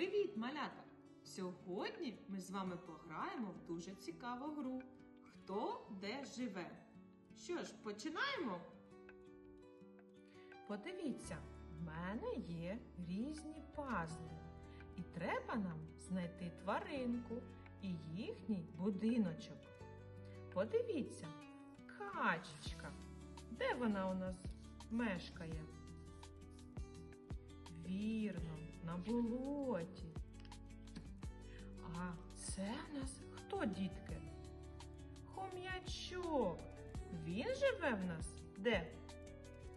Привіт, малята! Сьогодні ми з вами пограємо в дуже цікаву гру. Хто де живе? Що ж, починаємо? Подивіться, в мене є різні пазли. І треба нам знайти тваринку і їхній будиночок. Подивіться, качечка. Де вона у нас мешкає? На болоті. А це в нас хто, дітки? Хом'ячок. Він живе в нас де?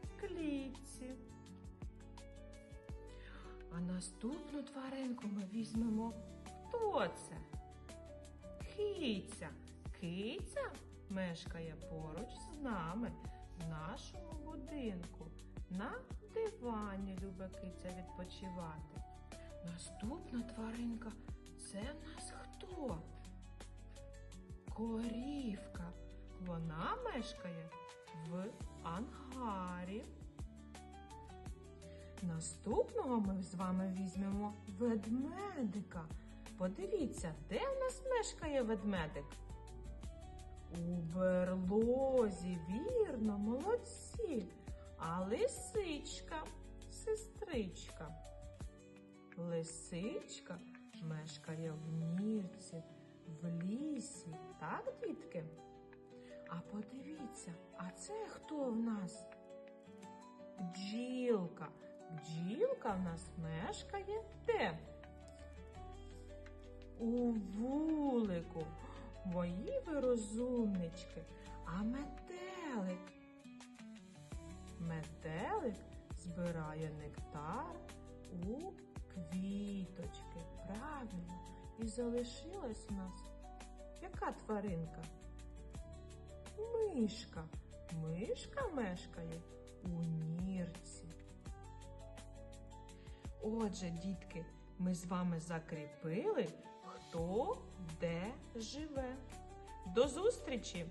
В клітці. А наступну тваринку ми візьмемо. Хто це? Киця. Киця мешкає поруч з нами в нашому будинку. На дивані любить киця відпочивати. Наступна тваринка це в нас хто? Корівка. Вона мешкає в ангарі. Наступного ми з вами візьмемо ведмедика. Подивіться, де в нас мешкає ведмедик? У берлозі, вірно, молодці. А лисичка, сестричка. Лисичка мешкає в нірці, в лісі, так, дітки? А подивіться, а це хто в нас? Бджілка. Бджілка в нас мешкає де? У вулику. Мої ви розумнички. А метелик. Метелик збирає нектар у квіточки. Правильно. І залишилась у нас яка тваринка? Мишка. Мишка мешкає у нірці. Отже, дітки, ми з вами закріпили, хто де живе. До зустрічі!